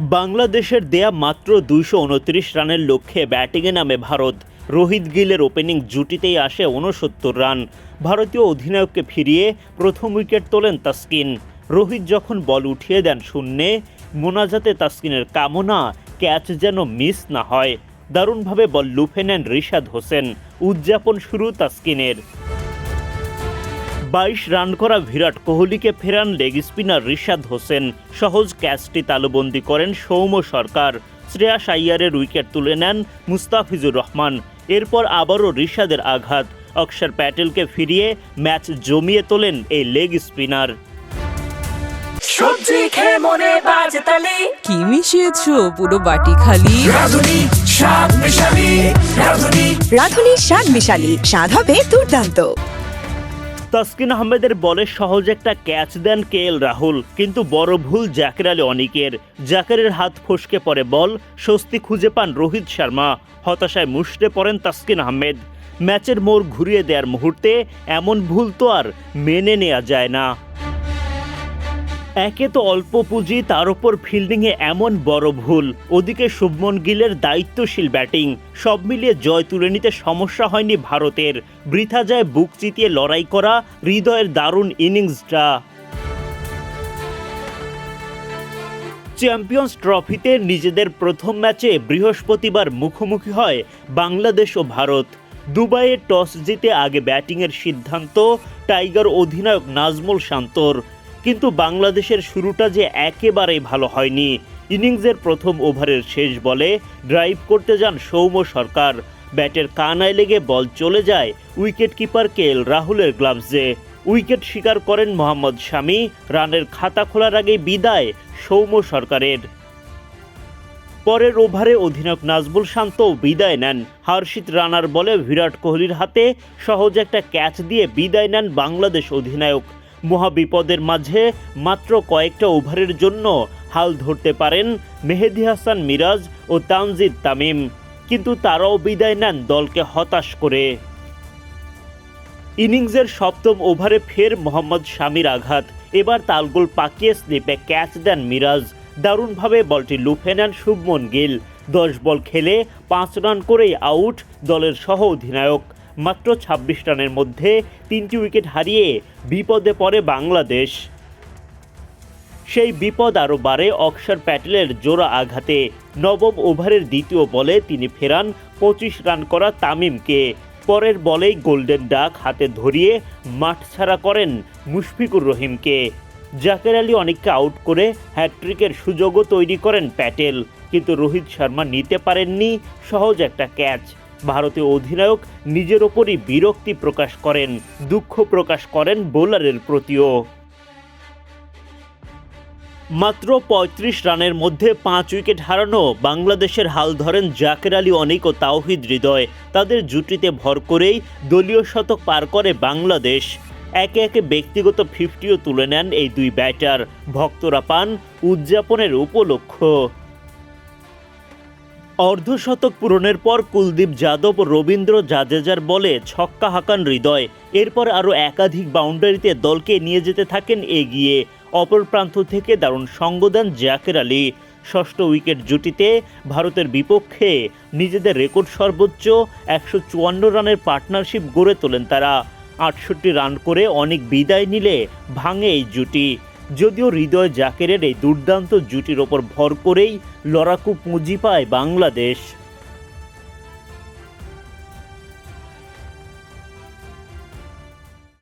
বাংলাদেশের দেয়া মাত্র দুইশো উনত্রিশ রানের লক্ষ্যে ব্যাটিংয়ে নামে ভারত। রোহিত গিলের ওপেনিং জুটিতেই আসে উনসত্তর রান। ভারতীয় অধিনায়ককে ফিরিয়ে প্রথম উইকেট তোলেন তাসকিন। রোহিত যখন বল উঠিয়ে দেন শূন্যে, মোনাজাতে তাসকিনের কামনা ক্যাচ যেন মিস না হয়। দারুণভাবে বল লুফে নেন রিশাদ হোসেন। উদযাপন শুরু তাসকিনের। বাইশ রান করা বিরাট কোহলিকে ফেরান লেগ স্পিনার রিশাদ হোসেন। সহজ ক্যাচটি তালুবন্দি করেন সৌম্য সরকার। শ্রেয়াস আইয়ারের উইকেট তুলে নেন মুস্তাফিজুর রহমান। এরপর আবারও রিশাদের আঘাত। অক্ষর প্যাটেলকে ফিরিয়ে ম্যাচ জমিয়ে তোলেন এই লেগ স্পিনার। সবজি খেয়ে মনে কি মিশিয়েছো পুরো বাটি খালি? রাধুনি স্বাদ মিশালি। রাধুনি। রাঁধুনি স্বাদ মিশালি। স্বাদ হবে দুর্দান্ত। তাসকিন আহমেদের বলে সহজ একটা ক্যাচ দেন কে এল রাহুল, কিন্তু বড় ভুল জাকের আলী অনিকের। জাকেরের হাত ফসকে পড়ে বল, স্বস্তি খুঁজে পান রোহিত শর্মা, হতাশায় মুষড়ে পড়েন তাসকিন আহমেদ। ম্যাচের মোড় ঘুরিয়ে দেওয়ার মুহূর্তে এমন ভুল তো আর মেনে নেওয়া যায় না। একে তো অল্প পুঁজি, তার উপর ফিল্ডিংয়ে এমন বড় ভুল। ওদিকে শুভমন গিলের দায়িত্বশীল ব্যাটিং। সব মিলিয়ে জয় তুলে নিতে সমস্যা হয়নি ভারতের। বৃথা যায় বুক চিতিয়ে লড়াই করা, হৃদয়ের দারুণ ইনিংসটা চ্যাম্পিয়ন্স ট্রফিতে নিজেদের প্রথম ম্যাচে বৃহস্পতিবার মুখোমুখি হয় বাংলাদেশ ও ভারত। দুবাইয়ে টস জিতে আগে ব্যাটিংয়ের সিদ্ধান্ত, টাইগার অধিনায়ক নাজমুল শান্তর। কিন্তু বাংলাদেশের শুরুটা যে একেবারেই ভালো হয়নি। ইনিংসের প্রথম ওভারের শেষ বলে ড্রাইভ করতে যান সৌম্য সরকার। ব্যাটের কানায় লেগে বল চলে যায় উইকেট কিপার কে এল রাহুলের গ্লাভসে। উইকেট শিকার করেন মোহাম্মদ শামি, রানের খাতা খোলার আগে বিদায় সৌম্য সরকারের। পরের ওভারে অধিনায়ক নাজবুল শান্ত বিদায় নেন। হার্ষিত রানার বলে বিরাট কোহলির হাতে সহজ একটা ক্যাচ দিয়ে বিদায় নেন বাংলাদেশ অধিনায়ক। মহাবিপদের মাঝে মাত্র কয়েকটা ওভারের জন্য হাল ধরতে পারেন মেহেদি হাসান মিরাজ ও তানজিদ তামিম। কিন্তু তারাও বিদায় নেন দলকে হতাশ করে। ইনিংসের সপ্তম ওভারে ফের মোহাম্মদ শামির আঘাত। এবার তালগোল পাকিয়ে স্লিপে ক্যাচ দেন মিরাজ। দারুণভাবে বলটি লুফে নেন শুভমন গিল। দশ বল খেলে পাঁচ রান করেই আউট দলের সহ অধিনায়ক মাত্র ছাব্বিশ রানের মধ্যে তিনটি উইকেট হারিয়ে বিপদে পড়ে বাংলাদেশ। সেই বিপদ আরও বাড়ে অক্ষর প্যাটেলের জোড়া আঘাতে। নবম ওভারের দ্বিতীয় বলে তিনি ফেরান পঁচিশ রান করা তামিমকে। পরের বলেই গোল্ডেন ডাক হাতে ধরিয়ে মাঠ ছাড়া করেন মুশফিকুর রহিমকে। জাকের আলী অনেককে আউট করে হ্যাট্রিকের সুযোগও তৈরি করেন প্যাটেল, কিন্তু রোহিত শর্মা নিতে পারেননি সহজ একটা ক্যাচ। ভারতীয় অধিনায়ক নিজের ওপরই বিরক্তি প্রকাশ করেন, দুঃখ প্রকাশ করেন বোলারের প্রতিও। মাত্র ৩৫ রানের মধ্যে পাঁচ উইকেট হারানো বাংলাদেশের হাল ধরেন জাকের আলী অনিক ও তাওহিদ হৃদয়। তাদের জুটিতে ভর করেই দলীয় শতক পার করে বাংলাদেশ। একে একে ব্যক্তিগত ফিফটিও তুলে নেন এই দুই ব্যাটার। ভক্তরা পান উদযাপনের উপলক্ষ। অর্ধশতক পূরণের পর কুলদীপ যাদব রবীন্দ্র জাদেজার বলে ছক্কা হাঁকান হৃদয়। এরপর আরও একাধিক বাউন্ডারিতে দলকে নিয়ে যেতে থাকেন এগিয়ে। অপর প্রান্ত থেকে দারুণ সঙ্গ দেন জাকের আলী। ষষ্ঠ উইকেট জুটিতে ভারতের বিপক্ষে নিজেদের রেকর্ড সর্বোচ্চ একশো চুয়ান্ন রানের পার্টনারশিপ গড়ে তোলেন তারা। আটষট্টি রান করে অনেক বিদায় নিলে ভাঙে এই জুটি। যদিও হৃদয় জাকেরের এই দুর্দান্ত জুটির ওপর ভর করেই লড়াকু পুঁজি পায় বাংলাদেশ।